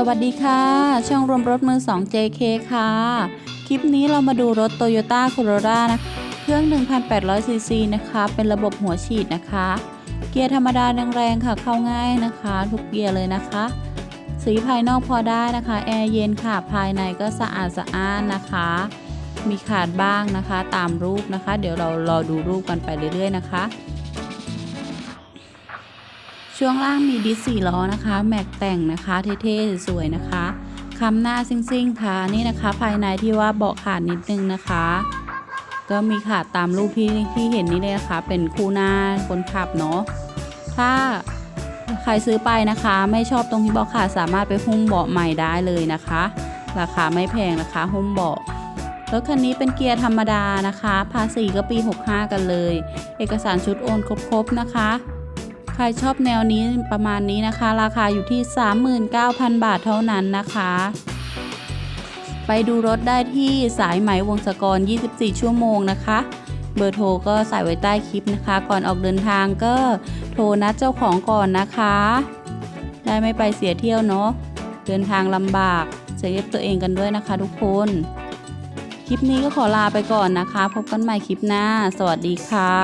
สวัสดีค่ะ ช่องรวมรถมือ 2 JK ค่ะ คลิปนี้เรามาดูรถ Toyota Corolla นะเครื่อง 1,800cc นะคะ เป็นระบบหัวฉีดนะคะ เกียร์ธรรมดาแรงๆค่ะ เข้าง่ายนะคะ ทุกเกียร์เลยนะคะ สีภายนอกพอได้นะคะ แอร์เย็นค่ะ ภายในก็สะอาดสะอ้านนะคะ มีขาดบ้างนะคะ ตามรูปนะคะ เดี๋ยวเรารอดูรูปกันไปเรื่อยๆนะคะ ช่วงล่างมีดิสสี่ล้อนะคะ แม็กแต่งนะคะ เท่ๆสวยๆนะคะคำหน้าซิ่งๆค่ะนี่นะคะ ภายในที่ว่าเบาะขาดนิดนึงนะคะ ก็มีขาดตามรูปที่ที่เห็นนี่เลยนะคะ เป็นคู่หน้าคนขับเนาะถ้าใครซื้อไปนะคะ ไม่ชอบตรงที่เบาะขาดสามารถไปหุ้มเบาะใหม่ได้เลยนะคะ ราคาไม่แพงนะคะ หุ้มเบาะรถคันนี้เป็นเกียร์ธรรมดานะคะ ภาษีก็ปี 65 กันเลย เอกสารชุดโอนครบๆนะคะ ครชอบแนวนี้ประมาณนี้นะคะ ราคาอยู่ที่ 39,000 บาทเท่านั้นนะคะ ไปดูรถได้ที่สายไหมวงศกร 24 ชั่วโมงนะคะเบอร์โทรก็ใส่ไว้ใต้คลิปนะคะ ก่อนออกเดินทางก็โทรนัดเจ้าของก่อนนะคะ ได้ไม่ไปเสียเที่ยวเนาะเดินทางลำบากเซฟตัวเองกันด้วยนะคะ ทุกคน คลิปนี้ก็ขอลาไปก่อนนะคะ พบกันใหม่คลิปหน้า สวัสดีค่ะ